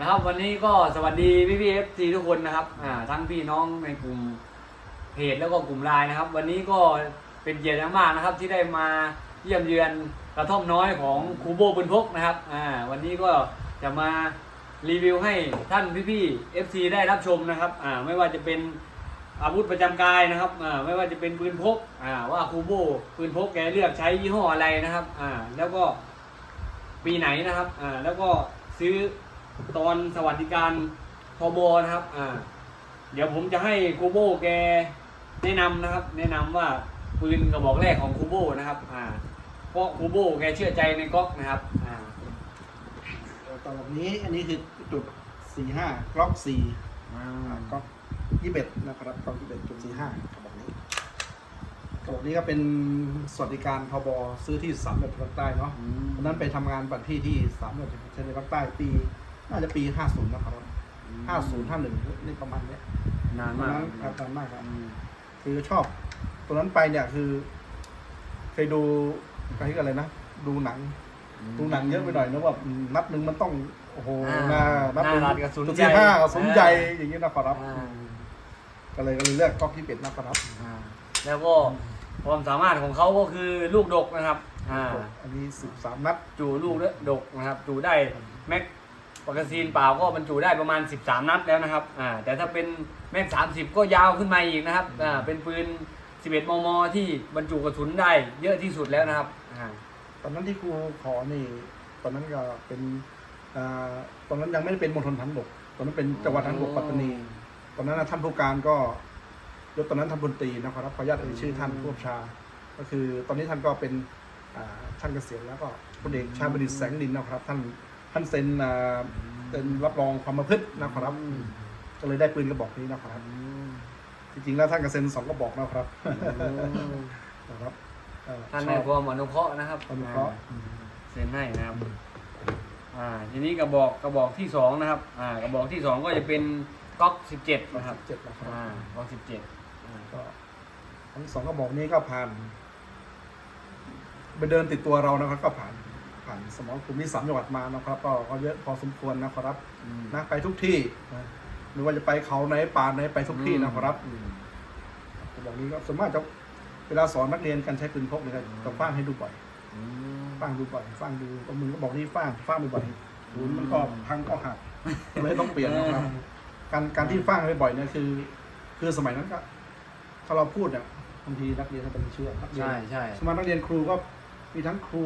นะครับ วันนี้ก็สวัสดีพี่พีเอฟซีทุกคนนะครับอ่าทั้งพี่น้องในกลุ่มเพจแล้วก็กลุ่มไลน์นะครับ วันนี้ก็เป็นเกียรติอย่างมากนะครับ ที่ได้มาเยี่ยมเยือนกระท่อมน้อยของครูโบบุญพกนะครับอ่าวันนี้ก็จะมารีวิวให้ท่านพี่ๆ FC ได้รับชมนะครับอ่าไม่ว่าจะเป็นอาวุธประจำกายนะครับอ่าไม่ว่าจะเป็นปืนพกอ่าว่าครูโบปืนพกแกเลือกใช้ยี่ห้ออะไรนะครับอ่าแล้วก็ปีไหนนะครับอ่าแล้วก็ซื้อ ตอนสวัสดิการทบนะครับอ่าเดี๋ยวผมจะให้คูโบแกแนะนำนะครับ แนะนำว่าปืนกระบอกแรกของคูโบนะครับอ่าเพราะคูโบแกเชื่อใจในก๊อกนะครับอ่าต่อแบบนี้อันนี้คือจุดสี่ห้ากล็อกสี่กล็อกยี่สิบนะครับกล็อกยี่สิบจุดสี่ห้ากระบอกนี้กระบอกนี้ก็เป็นสวัสดิการทบซื้อที่สามเหลี่ยมภาคใต้เนาะอืมตอนนั้นไปทำงานบัตรที่ที่สามเหลี่ยมชายแดนภาคใต้ปี น่าจะปีห้าศูนย์นะครับห้าศูนย์ห้าหนึ่งนี่ประมาณเนี้ยนานตอนมากนั้นครับนานมากครับอืมคือชอบตอนนั้นไปเนี่ยคือ เคยดูอะไรกันเลยนะ ดูหนัง ดูหนังเยอะไปหน่อยนะว่านัดหนึ่งมันต้องโอ้โหอ่าหน้านัดหนึ่งหน้ารัดกระสุนจุดใหญ่ที่ห้ากระสุนใหญ่อ่าอย่างนี้นะครับอ่าก็เลยก็เลยเลือกก๊อกที่เป็ดนะครับอ่าแล้วก็ความสามารถของเขาก็คือลูกดกนะครับ อ่า อันนี้สิบสามนัด จูลูกดกนะครับ จูได้แม็ก ปากกาซีนเปล่าก็บรรจุได้ประมาณ 13 นัดแล้วนะครับอ่าแต่ถ้าเป็นแม็ก30 ก็ยาวขึ้นมาอีกนะครับอ่าเป็นปืน 11 มม ที่บรรจุกระสุนได้เยอะที่สุดแล้วนะครับอ่าตอนนั้นที่ครูขอนี่ ตอนนั้นก็เป็นอ่าตอนนั้นยังไม่ได้เป็นมณฑลฐานบกตอนนั้นเป็นจังหวัดฐานบกปัตตานี ตอนนั้นนะท่านผู้การก็ยศตอนนั้นท่านพลตรีนะครับขออนุญาตเอ่ยชื่อท่านผู้บัญชา ก็คือตอนนี้ท่านก็เป็นอ่าท่านเกษียณแล้วก็พลเอกชาญบดิษฐ์แสงดินนะครับ ท่าน ท่านเซ็นอ่าเป็นรับรองความประพฤตินะครับ ก็เลยได้ปืนกระบอกนี้นะครับ จริงๆแล้วท่านก็เซ็นสองกระบอกนะครับนะครับเอ่อท่านชให้อบความอนุเคราะห์นะครับอนุเคราะห์อ่เซ็นให้นะครับอ่าทีนี้กระบอกกระบอกที่สองนะครับอ่ากระบอกที่สองก็จะเป็นก๊อก17นะครับเจ็ดนะครับอ่าก๊อก17อ่าก็ทั้งสองกระบอกนี้ก็ผ่าน ไปเดินติดตัวเรานะครับ ก็ผ่าน ผ่านสมองกลุ่มที่สามจังหวัดมานะครับก็ก็เยอะพอสมควรนะครับอืม นะไปทุกที่นะไม่ว่าจะไปเขาไหนป่าไหนไปทุกที่นะครับอืมกระบอกนี้ก็ส่วนมากจะเวลาสอนนักเรียนการใช้ปืนพกเนี่ยจะฟังให้ดูบ่อยอืมฟังดูบ่อยฟังดูก็มือก็บอกนี่ฟังฟังบ่อยๆศูนย์มันก็พังก็หักเลยต้องเปลี่ยนนะครับ การการที่ฟังบ่อยๆเนี่ยคือ คือสมัยนั้นก็ถ้าเราพูดเนี่ยบางทีนักเรียนเขาจะไม่เชื่อนักเรียนใช่ใช่ สมัยนักเรียนครูก็มีทั้งครู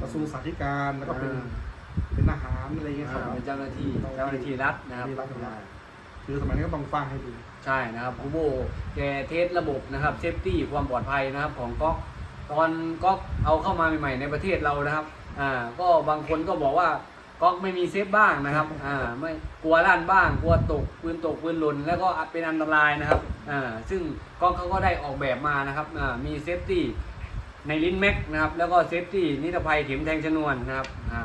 กระทรวงสาธิการแล้วก็เป็นอ่าเป็นทหารอะไรอย่างเงี้ยครับอ่าเป็นเจ้าหน้าที่เจ้าหน้าที่รัฐนะครับเจ้าหน้าที่รัฐคือสมัยนี้ก็ต้องฟังให้ดีใช่นะครับคูโบแกเทสระบบนะครับเซฟตี้ความปลอดภัยนะครับของก๊อกตอนก๊อกเอาเข้ามาใหม่ๆในประเทศเรานะครับอ่าก็บางคนก็บอกว่าก๊อกไม่มีเซฟบ้างนะครับอ่าไม่กลัวลั่นบ้าง กลัวตกปืนตกปืนหล่นแล้วก็เป็นอันตรายนะครับอ่าซึ่งก๊อกเขาก็ได้ออกแบบมานะครับอ่ามีเซฟตี้ ในลิ้นแม็กนะครับแล้วก็เซฟตี้นิรภัยเข็มแทงชนวนนะครับอ่า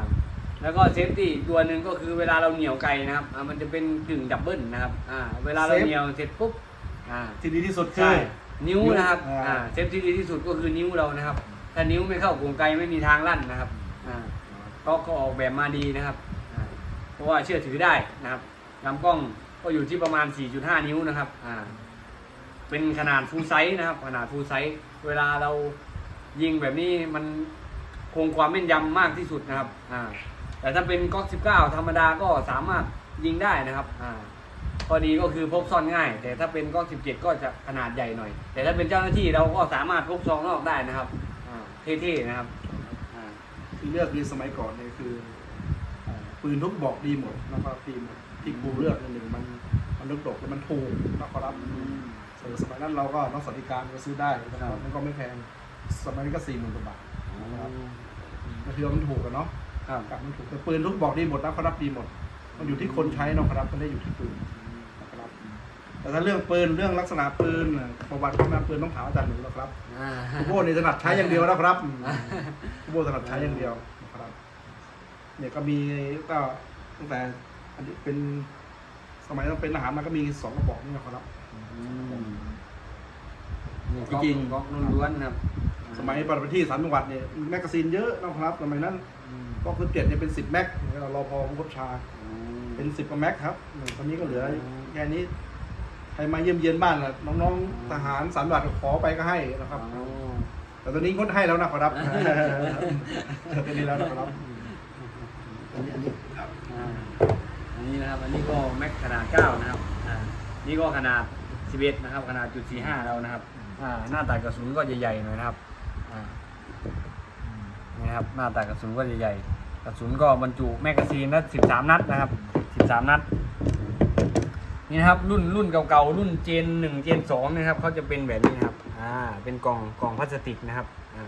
แล้วก็เซฟตี้อีกตัวหนึ่งก็คือเวลาเราเหนี่ยวไกลนะครับอ่ามันจะเป็นกึ่งดับเบิลนะครับอ่าเวลาเราเซฟเหนี่ยวเสร็จปุ๊บอ่าที่ดีที่สุดคืใช่อ นิ้วนะครับอ่า อ่าเซฟที่ดีที่สุดก็คือนิ้วเรานะครับ ถ้านิ้วไม่เข้ากลไกไม่มีทางลั่นนะครับอ่าก็ก็ออกแบบมาดีนะครับอ่าเพราะว่าเชื่อถือได้นะครับลำกล้องก็อยู่ที่ประมาณ 4.5 นิ้วนะครับอ่าเป็นขนาดฟูลไซส์นะครับ ขนาดฟูลไซส์เวลาเรา ยิงแบบนี้มันคงความแม่นยำมากที่สุดนะครับอ่าแต่ถ้าเป็นก๊อก19 ธรรมดาก็สามารถยิงได้นะครับอ่าข้อดีก็คือพกซ่อนง่าย แต่ถ้าเป็นก๊อก17 ก็จะขนาดใหญ่หน่อย แต่ถ้าเป็นเจ้าหน้าที่เราก็สามารถพกซองนอกได้นะครับอ่าเท่ๆนะครับอ่าที่เลือกคือสมัยก่อนเนี่ยคืออ่าปืนทุกบอกดีหมดนะครับดีหมดที่ครูเลือกเนี่ยหนึ่งมันมันลูกดกแล้วมันถูกนะครับเออสมัยนั้นเราก็นักสวัสดิการก็ซื้อได้นะครับมันก็ไม่แพง สมัยนี้ก็สี่หมื่นกว่าบาทก็คือว่ามันถูกกันเนาะครับกับมันถูกแต่ปืนทุกบอกดีหมดนะครับดีหมด มันอยู่ที่คนใช้เนาะครับไม่ได้อยู่ที่ปืนนะครับแต่ถ้าเรื่องปืนเรื่องลักษณะปืนน่ะประวัติความเป็นปืนต้องถามอาจารย์หนูแล้วครับอ่าคุณโบนี่ถนัดใช้อย่างเดียวนะครับคุณโบถนัดใช้อย่างเดียวนะครับ เนี่ยก็มีก็ตั้งแต่อันนี้เป็นสมัยเราเป็นทหารมาก็มีสองกระบอกนี่นะครับนี่จริงๆก๊อกล้วนๆนะครับ สมัยปฏิบัติที่สามจังหวัดเนี่ยแมกกาซีนเยอะนะครับสมัยนั้นอืมก็คือเจ็ดเนี่ยเป็นสิบแม็กเรารอพอผู้บัญชาอืมเป็นสิบกว่าแม็กครับตอนนี้ก็เหลือแค่นี้ใครมาเยี่ยมเยียนบ้านล่ะน้องๆทหารสามบาทขอไปก็ให้นะครับอ๋อแต่ตอนนี้งดให้แล้วนะครับตอนนี้แล้วนะครับอันนี้อันนี้ครับอ่าอันนี้นะครับ อันนี้ก็แม็กขนาดเก้านะครับอ่านี่ก็ขนาดสิบเอ็ดนะครับ ขนาดจุดสี่ห้าเรานะครับอ่าหน้าตัดกระสุนก็ใหญ่ๆหน่อยนะครับ อ่านี่นะครับหน้าตัดกระสุนก็ใหญ่ๆกระสุนก็บรรจุแมกกาซีนละสิบสามนัดนะครับสิบสามนัดนี่นะครับรุ่นรุ่นเก่าๆรุ่นเจนหนึ่งเจนสองนะครับเขาจะเป็นแบบนี้นะครับอ่าเป็นกล่องกล่องพลาสติกนะครับอ่า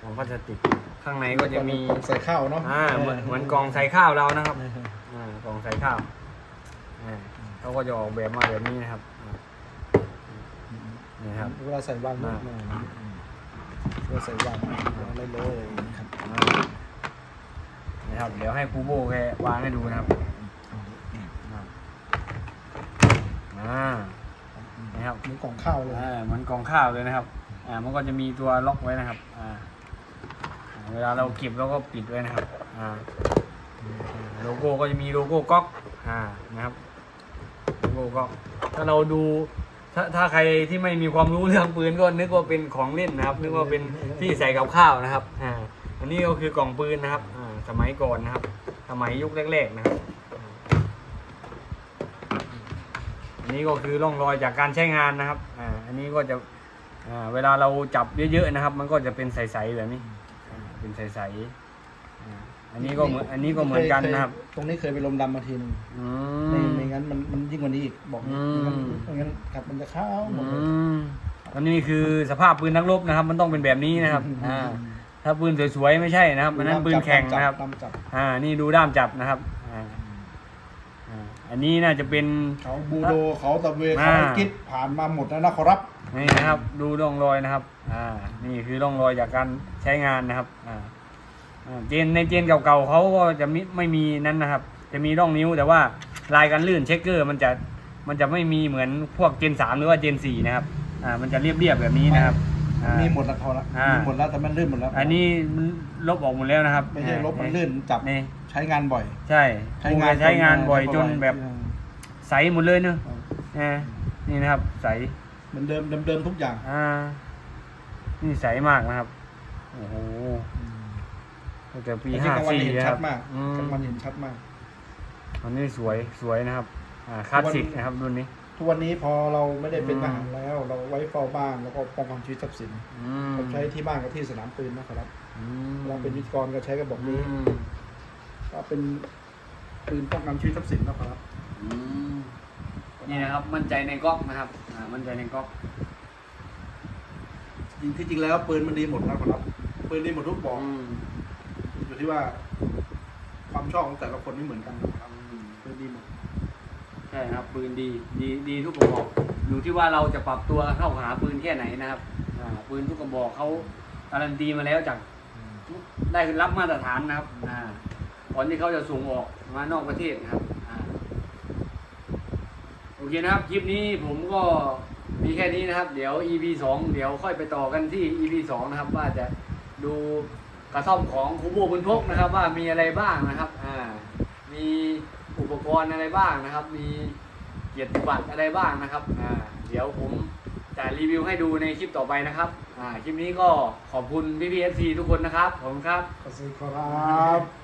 กล่องพลาสติกข้างในก็จะมีใส่ข้าวเนาะอ่าเหมือนเหมือนกล่องใส่ข้าวเรานะครับอ่ากล่องใส่ข้าวอ่าเขาก็จะออกแบบมาแบบนี้นะครับอ่านี่ครับเวลาใส่วางอ่า เวลาใส่วางอะไรเลยนะครับอ่านี่ครับ เดี๋ยวให้ครูโบแกวางให้ดูนะครับอ่านี่ครับมีกล่องข้าวเลยอ่าเหมือนกล่องข้าวเลยนะครับ อ่า มันก็จะมีตัวล็อกไว้นะครับอ่าอ่า เวลาเราเก็บเราก็ปิดไว้นะครับ อ่า โลโก้ก็จะมีโลโก้ก๊อก อ่า นะครับ โลโก้ก๊อก ถ้าเราดู ถ้าถ้าใครที่ไม่มีความรู้เรื่องปืนก็นึกว่าเป็นของเล่นนะครับ นึกว่าเป็นที่ใส่กับข้าวนะครับอ่าอันนี้ก็คือกล่องปืนนะครับอ่าสมัยก่อนนะครับ สมัยยุคแรกๆนะครับอันนี้ก็คือร่องรอยจากการใช้งานนะครับอ่าอันนี้ก็จะอ่าเวลาเราจับเยอะๆนะครับ มันก็จะเป็นใสๆแบบนี้อ่าเป็นใสๆ อ่าอันนี้ก็เหมือนอันนี้ก็เหมือนกันนะครับ ตรงนี้เคยไปลมดำมาทีนึงอืไม่ม ไม่งั้นมันมันยิ่งกว่านี้อีกบอกอืม ไม่งั้นไม่งั้นครับมันจะข้าวหมดเลยอืมอันนี้คือสภาพปืนนักรบนะครับ มันต้องเป็นแบบนี้นะครับอ่าถ้าปืนสวยๆไม่ใช่นะครับอันนั้นปืนแข่งนะครับ ตามจับอ่า นี่ดูด้ามจับนะครับอ่าอ่าอันนี้น่าจะเป็น เขาบูโดเขาตะเวอ่า เขากิดผ่านมาหมดแล้วนะขอรับนี่นะครับ ดูร่องรอยนะครับ อ่า นี่คือร่องรอยจากการใช้งานนะครับ อ่าอ่า เจนในเจนเก่าๆเขาก็จะมิไม่มีนั้นนะครับ จะมีร่องนิ้วแต่ว่าลายการลื่นเช็คเกอร์มันจะมันจะไม่มีเหมือนพวกเจนสามหรือว่าเจนสี่นะครับอ่ามันจะเรียบๆแบบนี้นะครับอ่ามีหมดแล้วเขาละมีหมดแล้วแต่มันลื่นหมดแล้ว อันนี้มันลบออกหมดแล้วนะครับ ไม่ใช่ลบมันอ่าลื่นจับนี่ใช้งานบ่อย ใช่ใช้งานใช้งานบ่อยจนแบบเออใสหมดเลยเนอะอ่านี่นะครับ ใสเหมือนเดิมเดิมๆทุกอย่าง อ่า นี่ใสมากนะครับ โอ้โห ตั้งแต่ปีแต่ห้าที่กลางวันสี่เห็นนะคชัรัดบมากอืมกลางวันเห็นชัดมากอันนี้สวยสวยนะครับ อ่าคลาสสิกนะครับรุ่นนี้ ทุกวันนี้พอเราไม่ได้เป็นอืมทหารแล้ว เราไว้เฝ้าบ้านแล้วก็ป้องกันชีวิตทรัพย์สินอืมเราใช้ที่บ้านกับที่สนามปืนนะครับอืมเราเป็นวิทยกรก็ใช้กระบอกอืนี้มก็เป็นปืนป้องกันชีวิตทรัพย์สินนะครับอืมนี่นะครับ มั่นใจในก๊อกนะครับอ่ามั่นใจในก๊อกจริงที่จริงแล้วปืนมันดีหมดนะครับปืนดีหมดทุกบอก อืมอยู่ที่ว่า ความชอบของแต่ละคนไม่เหมือนกันนะครับปืนดีหมดใช่ครับปืนดีดีดีทุกกระบอกอยู่ที่ว่าเราจะปรับตัวเข้าหาปืนแค่ไหนนะครับอ่าปืนทุกกระบอกเขาการันตีมาแล้วจากได้รับมาตรฐานนะครับอ่าก่อนที่เขาจะส่งออกมานอกประเทศนะครับอ่าโอเคนะครับ คลิปนี้ผมก็มีแค่นี้นะครับ เดี๋ยว EP สองเดี๋ยวค่อยไปต่อกันที่ EP สองนะครับ ว่าจะดู กระท่อมของครูโบบุญพกนะครับ ว่ามีอะไรบ้างนะครับอ่ามีอุปกรณ์อะไรบ้างนะครับ มีเกียรติบัตรอะไรบ้างนะครับอ่าเดี๋ยวผมจะรีวิวให้ดูในคลิปต่อไปนะครับอ่าคลิปนี้ก็ขอบคุณพี่พีเอฟซีทุกคนนะครับ ขอบคุณครับ ขอบคุณครับ